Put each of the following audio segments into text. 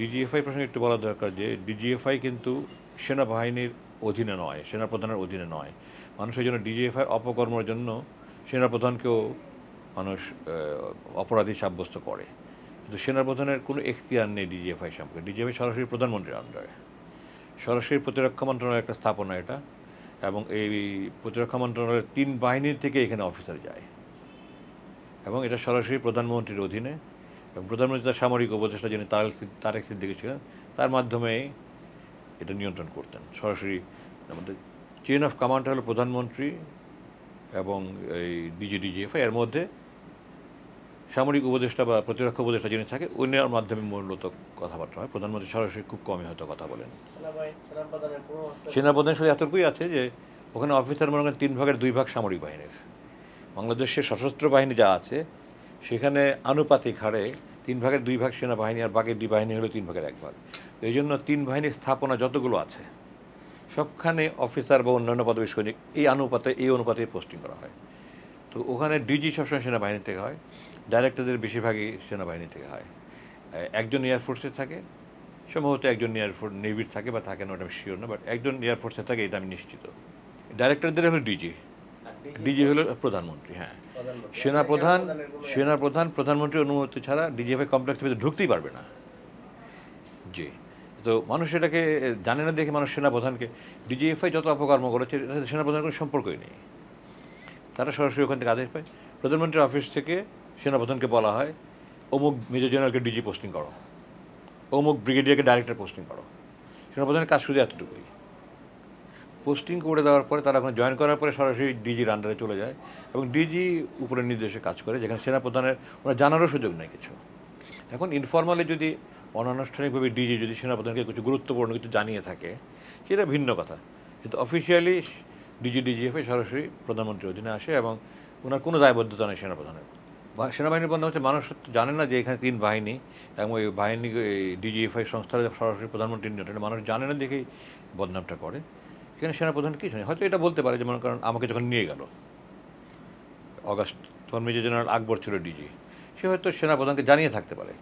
DGFI প্রসঙ্গে একটু বলা দরকার যে ডিজিএফআই কিন্তু সেনাবাহিনীর অধীনে নয়, সেনাপ্রধানের অধীনে নয়। মানুষের জন্য ডিজিএফআই অপকর্মের জন্য সেনাপ্রধানকেও মানুষ অপরাধী সাব্যস্ত করে। কিন্তু সেনাপ্রধানের কোনো এখতিয়ার নেই ডিজিএফআই সম্পর্কে। ডিজিএফআই সরাসরি প্রধানমন্ত্রীর আন্ডারে। সরাসরি প্রতিরক্ষা মন্ত্রণালয়ের একটা স্থাপনা এটা, এবং এই প্রতিরক্ষা মন্ত্রণালয়ের তিন বাহিনীর থেকে এখানে অফিসার যায়। এবং এটা সরাসরি প্রধানমন্ত্রীর অধীনে প্রধানমন্ত্রী তার সামরিক উপদেষ্টা যিনি তারেক তারেক সিদ্দিকি ছিলেন, তার মাধ্যমে এটা নিয়ন্ত্রণ করতেন। সরাসরি আমাদের চেইন অফ কমান্ড হলো প্রধানমন্ত্রী এবং এই ডিজিডিজিএফআই এর মধ্যে সামরিক উপদেষ্টা বা প্রতিরক্ষা উপদেষ্টা যিনি থাকে উনার মাধ্যমে মূলত কথাবার্তা হয়। প্রধানমন্ত্রী সরাসরি খুব কমই হয়তো কথা বলেন। সেনাপ্রধান শুধু এতটুকুই আছে যে, ওখানে অফিসার মনে করেন তিন ভাগের দুই ভাগ সামরিক বাহিনীর। বাংলাদেশের সশস্ত্র বাহিনী যা আছে সেখানে আনুপাতিক হারে তিন ভাগের দুই ভাগ সেনাবাহিনী আর বাকি দুই বাহিনী হলো তিন ভাগের এক ভাগ। এই জন্য তিন বাহিনীর স্থাপনা যতগুলো আছে, সবখানে অফিসার বা অন্যান্য পদবী সৈনিক এই অনুপাতে এই অনুপাতে পোস্টিং করা হয়। তো ওখানে ডিজি সবসময় সেনাবাহিনী থেকে হয়, ডাইরেক্টরদের বেশিরভাগই সেনাবাহিনী থেকে হয়। একজন এয়ারফোর্সে থাকে, সম্ভবত একজন এয়ারফোর্স নেভির থাকে বা থাকে না, ওটা আমি শিওর না বাট একজন এয়ারফোর্সে থাকে, এটা আমি নিশ্চিত। ডাইরেক্টরদের হলো ডিজি ডিজি হলো প্রধানমন্ত্রী হ্যাঁ। সেনাপ্রধান সেনাপ্রধান প্রধানমন্ত্রীর অনুমতি ছাড়া ডিজিএফআই কমপ্লেক্সের ভিতরে ঢুকতেই পারবে না। জি। তো মানুষ এটাকে জানে না দেখে মানুষ সেনাপ্রধানকে। ডিজিএফআই যত অপকর্ম করেছে সেনাপ্রধানের কোনো সম্পর্কই নেই। তারা সরাসরি ওখান থেকে আদেশ পায়। প্রধানমন্ত্রীর অফিস থেকে সেনাপ্রধানকে বলা হয় অমুক মেজর জেনারেলকে ডিজি পোস্টিং করো। অমুক ব্রিগেডিয়ারকে ডাইরেক্টর পোস্টিং করো। সেনাপ্রধানের কাজ শুধু এতটুকুই। পোস্টিং করে দেওয়ার পরে তারা ওখানে জয়েন করার পরে সরাসরি ডিজির আন্ডারে চলে যায় এবং ডিজি উপরে নির্দেশে কাজ করে, যেখানে সেনাপ্রধানের ওনার জানারও সুযোগ নেই কিছু। এখন ইনফর্মালি যদি অনানুষ্ঠানিকভাবে ডিজি যদি সেনাপ্রধানকে কিছু গুরুত্বপূর্ণ কিছু জানিয়ে থাকে, সেটা ভিন্ন কথা। কিন্তু অফিসিয়ালি ডিজি ডিজিএফে সরাসরি প্রধানমন্ত্রীর অধীনে আসে এবং ওনার কোনো দায়বদ্ধতা নেই সেনাপ্রধানের সেনাবাহিনীর বন্ধ হচ্ছে মানুষ জানে না যে এখানে তিন বাহিনী এবং ওই বাহিনী ডিজিএফআই সংস্থার সরাসরি প্রধানমন্ত্রীর নিয়ন্ত্রণে মানুষ জানে না দেখেই বদনামটা করে। এখানে সেনাপ্রধান কিছু নেই হয়তো এটা বলতে পারে যেমন কারণ আমাকে যখন নিয়ে গেল। অগাস্ট তখন মেজর জেনারেল আকবর ছিল ডিজি। সে হয়তো সেনাপ্রধানকে জানিয়ে থাকতে পারে।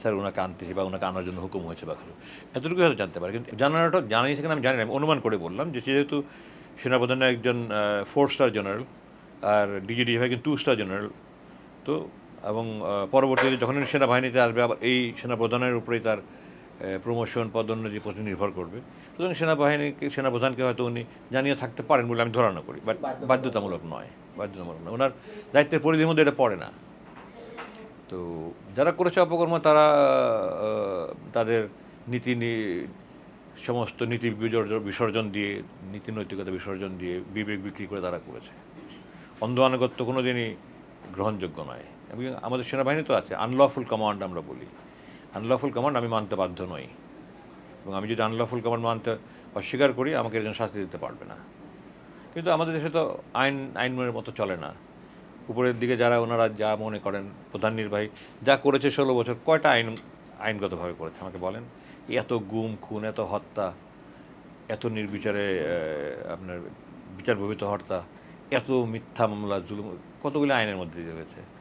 স্যার ওনাকে আনতেছি বা ওনাকে আনার জন্য হুকুম হয়েছে বা কিছু। এতটুকু হয়তো জানতে পারে। কিন্তু জানানোটা জানিয়েছে কিনা আমি জানি না। আমি অনুমান করে বললাম যে যেহেতু সেনাপ্রধানের একজন ফোর স্টার জেনারেল আর ডিজি ডিভাই কিন্তু টু স্টার জেনারেল তো এবং পরবর্তীতে যখন সেনাবাহিনীতে আসবে, আবার এই সেনাপ্রধানের উপরেই তার প্রমোশন পদোন্নতি প্রতি নির্ভর করবে। সুতরাং সেনাবাহিনীকে সেনাপ্রধানকে হয়তো উনি জানিয়ে থাকতে পারেন বলে আমি ধারণা করি বাট বাধ্যতামূলক। নয় বাধ্যতামূলক নয়। ওনার দায়িত্বের পরিধির মধ্যে এটা পড়ে না। তো যারা করেছে অপকর্ম তারা তাদের নীতি নি- সমস্ত নীতি বিসর্জন বিসর্জন দিয়ে নীতি নৈতিকতা বিসর্জন দিয়ে বিবেক বিক্রি করে তারা করেছে। অন্ধ আনুগত্য কোনো দিনই গ্রহণযোগ্য নয়। এবং আমাদের সেনাবাহিনী তো আছে আনলফুল কমান্ড আমরা বলি। আনলফুল কমান্ড আমি মানতে বাধ্য নই। এবং আমি যদি আনলফুল কমান্ড মানতে অস্বীকার করি, আমাকে এর জন্য শাস্তি দিতে পারবে না। কিন্তু আমাদের দেশে তো আইন আইনের মতো চলে না। উপরের দিকে যারা ওনারা যা মনে করেন, প্রধান নির্বাহী, যা করেছে ষোলো বছর, কয়টা আইন, আইনগতভাবে করেছে? আমাকে বলেন। এত গুম, খুন, এত হত্যা, এত নির্বিচারে আপনার বিচার বহিত হত্যা, এত মিথ্যা মামলা, জুলুম, কতগুলি আইনের মধ্যে দিয়ে হয়েছে?